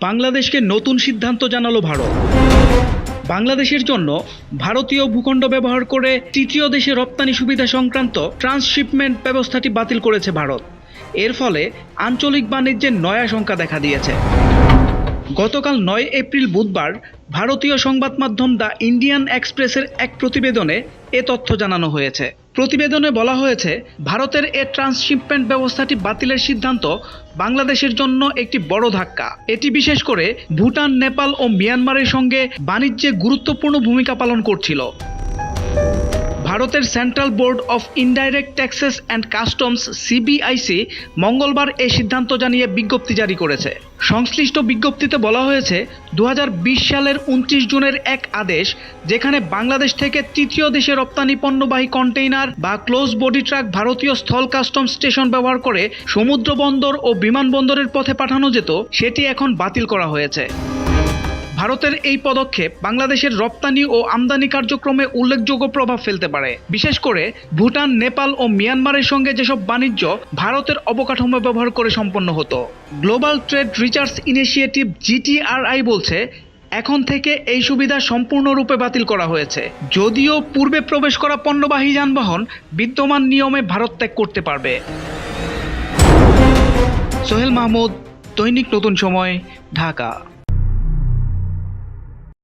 বাংলাদেশকে নতুন সিদ্ধান্ত জানালো ভারত। বাংলাদেশের জন্য ভারতীয় ভূখণ্ড ব্যবহার করে তৃতীয় দেশে রপ্তানি সুবিধা সংক্রান্ত ট্রান্সশিপমেন্ট ব্যবস্থাটি বাতিল করেছে ভারত। এর ফলে আঞ্চলিক বাণিজ্যের নয়া আশঙ্কা দেখা দিয়েছে। গতকাল নয় এপ্রিল বুধবার ভারতীয় সংবাদ মাধ্যম দ্য ইন্ডিয়ান এক্সপ্রেসের এক প্রতিবেদনে এ তথ্য জানানো হয়েছে। প্রতিবেদনে বলা হয়েছে, ভারতের এ ট্রান্সশিপমেন্ট ব্যবস্থাটি বাতিলের সিদ্ধান্ত, বাংলাদেশের জন্য একটি বড় ধাক্কা। এটি বিশেষ করে ভুটান, নেপাল ও মিয়ানমারের সঙ্গে বাণিজ্যে গুরুত্বপূর্ণ ভূমিকা পালন করছিল। ভারতের central board of indirect taxes and customs CBIC মঙ্গলবার এই সিদ্ধান্ত জানিয়ে বিজ্ঞপ্তি জারি করেছে। সংশ্লিষ্ট বিজ্ঞপ্তিতে বলা হয়েছে দু হাজার বিশ সালের উনত্রিশ জুনের এক আদেশ, যেখানে বাংলাদেশ থেকে তৃতীয় দেশে রপ্তানি পণ্যবাহী কন্টেইনার বা ক্লোজ বডি ট্রাক ভারতীয় স্থল কাস্টম স্টেশন ব্যবহার করে সমুদ্র বন্দর ও বিমানবন্দরের পথে পাঠানো যেত, সেটি এখন বাতিল করা হয়েছে। ভারতের এই পদক্ষেপ বাংলাদেশের রপ্তানি ও আমদানি কার্যক্রমে উল্লেখযোগ্য প্রভাব ফেলতে পারে। বিশেষ করে ভুটান, নেপাল ও মিয়ানমারের সঙ্গে যেসব বাণিজ্য ভারতের অবকাঠামো ব্যবহার করে সম্পন্ন হতো। Global trade research initiative GTRI বলছে, এখন থেকে এই সুবিধা সম্পূর্ণরূপে বাতিল করা হয়েছে। যদিও পূর্বে প্রবেশ করা পণ্যবাহী যানবাহন বিদ্যমান নিয়মে ভারত ত্যাগ করতে পারবে। সোহেল মাহমুদ, দৈনিক নতুন সময়, ঢাকা।